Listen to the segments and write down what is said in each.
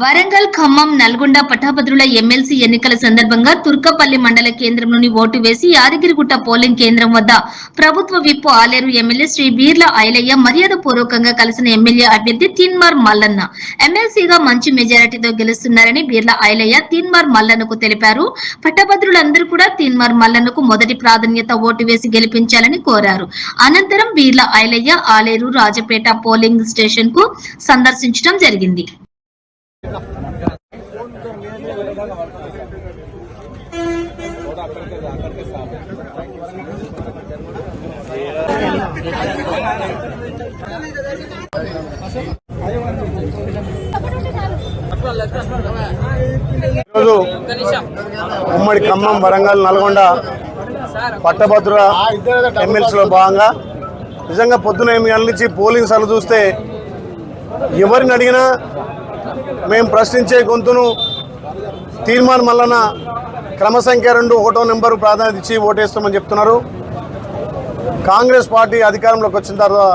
వరంగల్ ఖమ్మం నల్గొండ పట్టాభద్రుల ఎమ్మెల్సీ ఎన్నికల సందర్భంగా తుర్కపల్లి మండల కేంద్రంలోని ఓటు వేసి యాదగిరిగుట్ట పోలింగ్ కేంద్రం వద్ద ప్రభుత్వ విప్ ఆలేరు ఎమ్మెల్యే శ్రీ బీర్ల ఐలయ్య మర్యాద పూర్వకంగా కలిసిన ఎమ్మెల్యే అభ్యర్థి తిన్మార్ మల్లన్న. ఎమ్మెల్సీగా మంచి మెజారిటీతో గెలుస్తున్నారని బీర్ల ఐలయ్య తిన్మార్ మల్లన్నకు తెలిపారు. పట్టభద్రులందరూ కూడా తిన్మార్ మల్లన్నకు మొదటి ప్రాధాన్యత ఓటు వేసి గెలిపించాలని కోరారు. అనంతరం బీర్ల ఐలయ్య ఆలేరు రాజపేట పోలింగ్ స్టేషన్కు సందర్శించారు. సందర్శించడం జరిగింది. ఈరోజు ఉమ్మడి ఖమ్మం వరంగల్ నల్గొండ పట్టభద్రుల ఎమ్మెల్సీలో భాగంగా నిజంగా పొద్దున ఎనిమిది గంటల నుంచి పోలింగ్ సార్లు చూస్తే ఎవరిని అడిగినా మేము ప్రశ్నించే గొంతును తీర్మానం మల్లన క్రమసంఖ్య రెండు ఒకటో నెంబరు ప్రాధాన్యత ఇచ్చి ఓటేస్తామని చెప్తున్నారు. కాంగ్రెస్ పార్టీ అధికారంలోకి వచ్చిన తర్వాత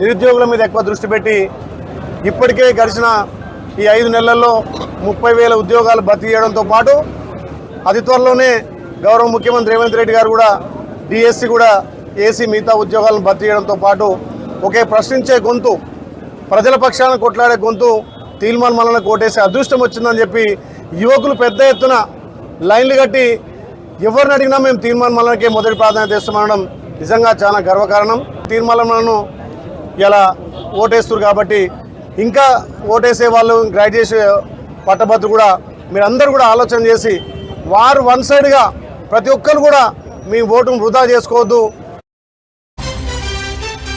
నిరుద్యోగుల మీద ఎక్కువ దృష్టి పెట్టి ఇప్పటికే గడిచిన ఈ ఐదు నెలల్లో ముప్పై వేల ఉద్యోగాలు భర్తీ చేయడంతో పాటు అతి త్వరలోనే గౌరవ ముఖ్యమంత్రి రేవంత్ రెడ్డి గారు కూడా డిఎస్సి కూడా ఏసీ మిగతా ఉద్యోగాలను భర్తీ చేయడంతో పాటు ఒకే ప్రశ్నించే గొంతు ప్రజల పక్షాన కొట్లాడే గొంతు తీర్మాన్ మల్లన కోటేసే అదృష్టం వచ్చిందని చెప్పి యువకులు పెద్ద ఎత్తున లైన్లు కట్టి ఎవరిని అడిగినా మేము తీర్మాన్ మల్లనకే మొదటి ప్రాధాన్యత ఇస్తామనడం నిజంగా చాలా గర్వకారణం. తీర్మానం మల్లనను ఇలా ఓటేస్తారు కాబట్టి ఇంకా ఓటేసే వాళ్ళు గ్రాడ్యుయేషన్ పట్టభద్రు కూడా మీరందరూ కూడా ఆలోచన చేసి వారు వన్ సైడ్గా ప్రతి ఒక్కరు కూడా మీ ఓటును వృధా చేసుకోవద్దు.